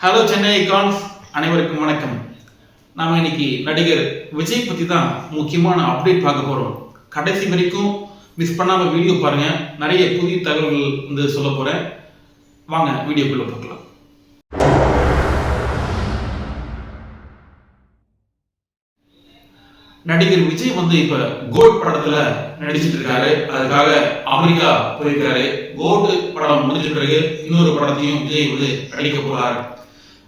Hello Chennai cons அனைவருக்கும் வணக்கம். நாம இன்னைக்கு நடிகர் விஜய் பத்தி தான் முக்கியமான அப்டேட் பார்க்க போறோம். கடைசி வரைக்கும் மிஸ் பண்ணாம வீடியோ பாருங்க. நிறைய புதிய தகவல்கள் வந்து சொல்ல போறேன். வாங்க வீடியோக்குள்ள பார்க்கலாம் நடிகர் விஜய் வந்து இப்ப கோட் படத்துல நடிச்சிட்டு இருக்காரு. அதுக்காக அமெரிக்கா போயிருக்காரு கோட் படம் முடிஞ்ச பிறகு இன்னொரு படத்தையும் விஜய் வந்து நடிக்க போறாரு.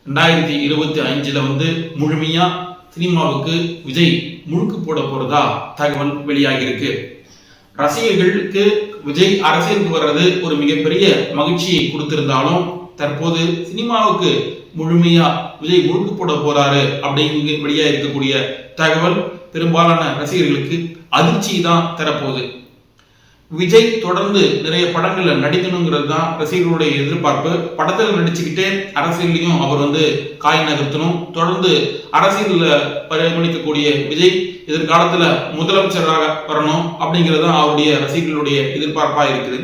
ரெண்டாயிரத்தி இருபத்தி அஞ்சுல வந்து முழுமையா சினிமாவுக்கு விஜய் முழுக்கு போட போறதா தகவல் வெளியாகியிருக்கு. ரசிகர்களுக்கு விஜய் அரசியலுக்கு வர்றது ஒரு மிகப்பெரிய மகிழ்ச்சியை கொடுத்திருந்தாலும் தற்போது சினிமாவுக்கு முழுமையா விஜய் முழுக்கு போட போறாரு அப்படிங்க வெளியா இருக்கக்கூடிய தகவல் பெரும்பாலான ரசிகர்களுக்கு அதிர்ச்சி தான் தரப்போகுது. விஜய் தொடர்ந்து நிறைய படங்கள்ல நடிக்கணுங்கிறது தான் ரசிகர்களுடைய எதிர்பார்ப்பு. படத்துல நடிச்சுக்கிட்டே அரசியல்லையும் அவர் வந்து காய் நகர்த்தணும். தொடர்ந்து அரசியல்ல பரிமளிக்கக்கூடிய விஜய் எதிர்காலத்துல முதலமைச்சராக வரணும் அப்படிங்கிறது தான் அவருடைய ரசிகர்களுடைய எதிர்பார்ப்பா இருக்குது.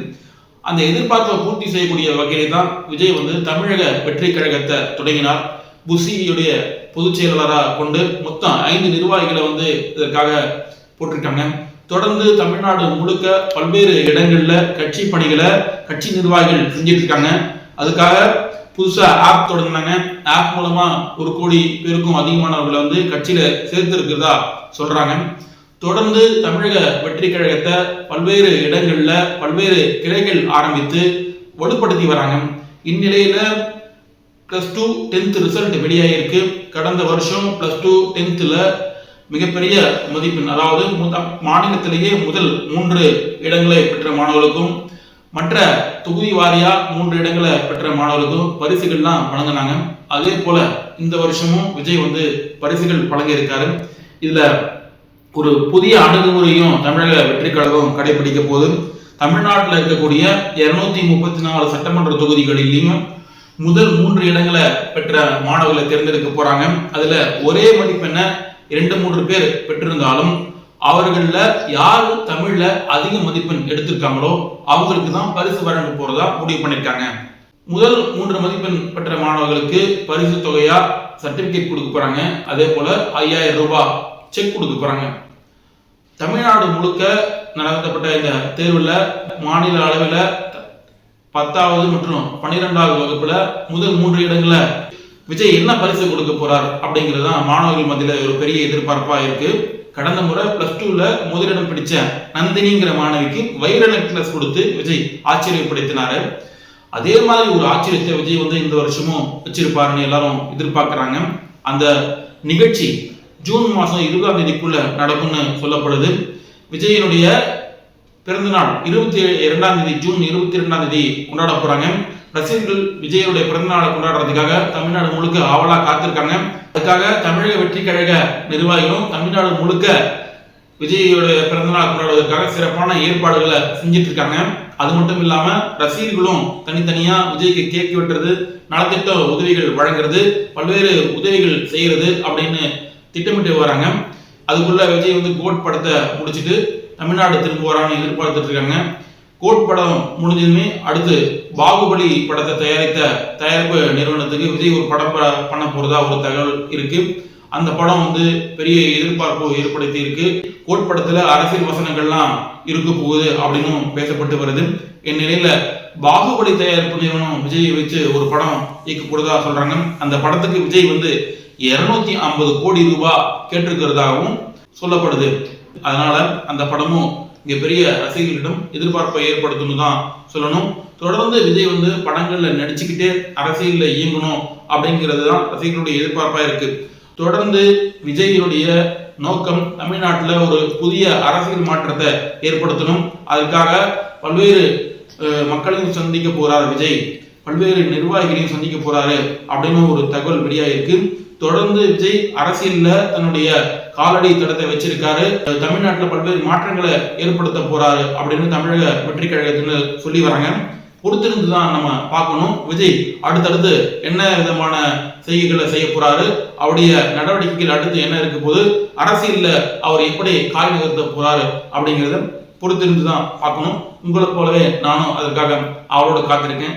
அந்த எதிர்பார்ப்பை பூர்த்தி செய்யக்கூடிய வகையிலே தான் விஜய் வந்து தமிழக வெற்றி கழகத்தை தொடங்கினார். புசியுடைய பொதுச் செயலாளராக கொண்டு மொத்தம் ஐந்து நிர்வாகிகளை வந்து இதற்காக போட்டிருக்காங்க. தொடர்ந்து தமிழ்நாடு முழுக்க பல்வேறு இடங்கள்ல கட்சி பணிகளை கட்சி நிர்வாகிகள் செஞ்சிட்டு இருக்காங்க. அதுக்காக புதுசா ஆப் தொடங்கினாங்க. ஆப் மூலமா ஒரு கோடி பேருக்கும் அதிகமானவர்களை வந்து கட்சியில சேர்த்து இருக்கிறதா சொல்றாங்க. தொடர்ந்து தமிழக வெற்றி கழகத்தை பல்வேறு இடங்கள்ல பல்வேறு கிளைகள் ஆரம்பித்து வலுப்படுத்தி வராங்க. இந்நிலையில பிளஸ் டூ டென்த் ரிசல்ட் வெளியாகிருக்கு கடந்த வருஷம் பிளஸ் டூ டென்த்தில் மிகப்பெரிய மதிப்பெண் அதாவது மாநிலத்திலேயே முதல் மூன்று இடங்களை பெற்ற மாணவர்களுக்கும் மற்ற தொகுதி வாரியா மூன்று இடங்களை பெற்ற மாணவர்களுக்கும் பரிசுகள்லாம் வழங்கினாங்க. அதே போல இந்த வருஷமும் விஜய் வந்து பரிசுகள் வழங்கியிருக்காரு. இதுல ஒரு புதிய அணுகுமுறையும் தமிழக வெற்றி கழகம் கடைபிடிக்க போது தமிழ்நாட்டில் இருக்கக்கூடிய இருநூத்தி முப்பத்தி நாலு சட்டமன்ற தொகுதிகளிலையும் முதல் மூன்று இடங்களை பெற்ற மாணவர்களை தேர்ந்தெடுக்க போறாங்க. அதுல ஒரே மதிப்பெண்ணை இரண்டு மூன்று பேர் பெற்றிருந்தாலும் அவர்களில் யார் தமிழ்ல அதிக மதிப்பெண் எடுத்திருக்காங்களோ அவங்களுக்கு தான் பரிசு வழங்க போறதா முடிவு பண்ணியிருக்காங்க முதல் மூன்று மதிப்பெண் பெற்ற மாணவர்களுக்கு பரிசு தொகையா சர்டிபிகேட் கொடுக்க போறாங்க. அதே போல ஐயாயிரம் ரூபாய் செக் கொடுக்க போறாங்க. தமிழ்நாடு முழுக்க நடத்தப்பட்ட இந்த தேர்வில் மாநில அளவில் பத்தாவது மற்றும் பன்னிரெண்டாவது வகுப்புல முதல் மூன்று இடங்களை விஜய் என்ன பரிசு கொடுக்க போறார் அப்படிங்கிறது தான் மாணவர்கள் மத்தியில ஒரு பெரிய எதிர்பார்ப்பா இருக்கு. கடந்த முறை பிளஸ் டூல முதலிடம் பிடிச்ச நந்தினிங்கிற மாணவிக்கு வைர நெக்லஸ் கொடுத்து விஜய் ஆச்சரியப்படுத்தினாரு. அதே மாதிரி ஒரு ஆச்சரியத்தை விஜய் வந்து இந்த வருஷமும் வச்சிருப்பாருன்னு எல்லாரும் எதிர்பார்க்கிறாங்க. அந்த நிகழ்ச்சி ஜூன் மாதம் இருபதாம் தேதிக்குள்ள நடக்கும்னு சொல்லப்படுது. விஜயனுடைய பிறந்தநாள் இருபத்தி இரண்டாம் தேதி ஜூன் இருபத்தி இரண்டாம் தேதி கொண்டாட போறாங்க. ரசிகர்கள் விஜயனுடைய பிறந்தநாளை கொண்டாடுறதுக்காக தமிழ்நாடு முழுக்க ஆவலா காத்திருக்காங்க. அதுக்காக தமிழக வெற்றி கழக நிர்வாகிகளும் தமிழ்நாடு முழுக்க விஜயோட பிறந்தநாள் கொண்டாடுவதற்காக சிறப்பான ஏற்பாடுகளை செஞ்சிட்டு இருக்காங்க அது மட்டும் இல்லாம ரசிகர்களும் தனித்தனியா விஜய்க்கு கேக் வெட்டுறது நலத்திட்ட உதவிகள் வழங்குறது பல்வேறு உதவிகள் செய்யறது அப்படின்னு திட்டமிட்டு வராங்க. அதுக்குள்ள விஜய் வந்து கோட் படத்தை முடிச்சிட்டு தமிழ்நாடு திரும்ப வரான்னு எதிர்பார்த்துட்டு இருக்காங்க கோட் படம் முடிஞ்சதுமே அடுத்து பாகுபலி படத்தை தயாரித்த தயாரிப்பு நிறுவனத்துக்கு விஜய் ஒரு படம் பண்ண போறதா ஒரு தகவல் இருக்கு. அந்த படம் வந்து பெரிய எதிர்பார்ப்பு ஏற்படுத்தி இருக்கு கோட் படத்துல அரசியல் வசனங்கள்லாம் இருக்க போகுது அப்படின்னு பேசப்பட்டு வருது. இந்நிலையில பாகுபலி தயாரிப்பு நிறுவனம் விஜயை வச்சு ஒரு படம் இயக்க போறதா சொல்றாங்க. அந்த படத்துக்கு விஜய் வந்து இருநூத்தி ஐம்பது கோடி ரூபாய் கேட்டிருக்கிறதாகவும் சொல்லப்படுது. அதனால அந்த படமும் இங்க பெரிய ரசிகர்களிடம் எதிர்பார்ப்பை ஏற்படுத்தணும் தான் சொல்லணும். தொடர்ந்து விஜய் வந்து படங்கள்ல நடிச்சுக்கிட்டே அரசியல்ல இயங்கணும் அப்படிங்கிறது தான் ரசிகர்களுடைய எதிர்பார்ப்பா இருக்கு. தொடர்ந்து விஜயினுடைய நோக்கம் தமிழ்நாட்டில் ஒரு புதிய அரசியல் மாற்றத்தை ஏற்படுத்தணும். அதுக்காக பல்வேறு மக்களையும் சந்திக்க போறார் விஜய். பல்வேறு நிர்வாகிகளையும் சந்திக்க போறாரு அப்படின்னு ஒரு தகவல் வெளியாயிருக்கு தொடர்ந்து விஜய் அரசியல்ல தன்னுடைய காலடி தடத்தை வச்சிருக்காரு. தமிழ்நாட்டில் பல்வேறு மாற்றங்களை ஏற்படுத்த போறாரு அப்படின்னு தமிழக வெற்றி கழகத்தினர் சொல்லி வராங்க. பொறுத்திருந்து தான் நம்ம பார்க்கணும். விஜய் அடுத்தடுத்து என்ன விதமான செய்கைகளை செய்ய போறாரு? அவருடைய நடவடிக்கைகள் அடுத்து என்ன இருக்க போது அரசியல்ல அவர் எப்படி கால் நிகழ்த்த போறாரு அப்படிங்கிறத பொறுத்திருந்து தான் பார்க்கணும். உங்களை போலவே நானும் அதற்காக அவரோட காத்திருக்கேன்.